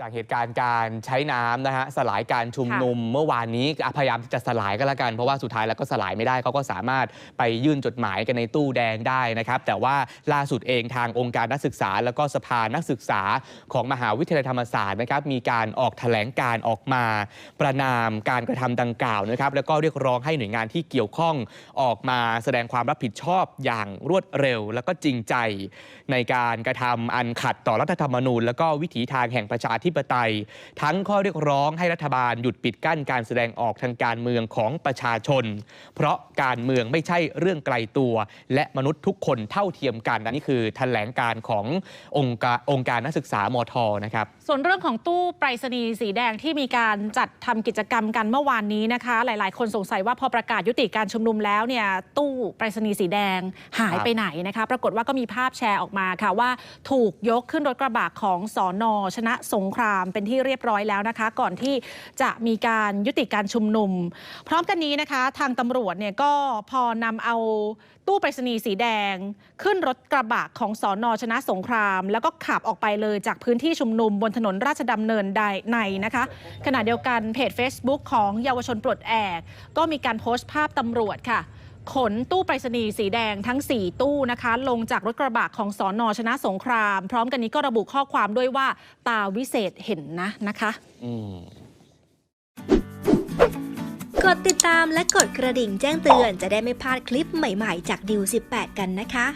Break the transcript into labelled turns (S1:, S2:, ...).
S1: จากเหตุการณ์การใช้น้ำนะฮะสลายการชุมนุมเมื่อวานนี้อะพยายามจะสลายก็แล้วกัน เพราะว่าสุดท้ายแล้วก็สลายไม่ได้เขาก็สามารถไปยื่นจดหมายกันในตู้แดงได้นะครับ แต่ว่าล่าสุดเองทางองค์การนักศึกษา แล้วก็สภานักศึกษาของมหาวิทยาลัยธรรมศาสตร์นะครับมีการออกแถลงการออกมาประนามการกระทำดังกล่าวนะครับแล้วก็เรียกร้องให้หน่วยงานที่เกี่ยวข้องออกมาแสดงความรับผิดชอบอย่างรวดเร็ว แล้วก็จริงใจ ในการกระทำอันขัดต่อรัฐธรรมนูญ แล้วก็วิถีทางแห่งประชาธิปไตย ทั้งข้อเรียกร้องให้รัฐบาลหยุดปิดกั้นการแสดงออกทางการเมืองของประชาชน เพราะการเมืองไม่ใช่เรื่องไกลตัว และมนุษย์ทุกคนเท่าเทียมกันนนี้คือแถลงการขององค์การองค์การนักศึกษามทนะครับ
S2: ส่วนเรื่องของตู้ไปรษณีย์สีแดงที่มีการจัดทำกิจกรรมกันเมื่อวานนี้นะคะ หลาย ๆ คนสงสัยว่าพอประกาศยุติการชุมนุมแล้วเนี่ยตู้ไปรษณีย์สีแดงหายไปไหนนะคะปรากฏว่าก็มีภาพแชร์ออกมาค่ะว่าถูกยกขึ้นรถกระบะของสอนอชนะสงครามเป็นที่เรียบร้อยแล้วนะคะ ก่อนที่จะมีการยุติการชุมนุม พร้อมกันนี้นะคะ ทางตำรวจเนี่ยก็พอนำเอาตู้ไปรษณีย์สีแดง ขึ้นรถกระบะของสอนอชนะสงคราม แล้วก็ขับออกไปเลยจากพื้นที่ชุมนุมบนถนนราชดำเนินใดในนะคะ ขณะเดียวกันเพจ Facebook ของเยาวชนปลดแอก ก็มีการโพสต์ภาพตำรวจค่ะ ขนตู้ไปรษณีย์สีแดงทั้ง 4 ตู้นะคะ ลงจากรถกระบะของสอนอชนะสงคราม พร้อมกันนี้ก็ระบุข้อความด้วยว่าตาวิเศษเห็นนะนะคะ
S1: อืม
S3: กดติดตามและกดกระดิ่งแจ้งเตือนจะได้ไม่พลาดคลิปใหม่ๆ จากดิว18 กันนะคะ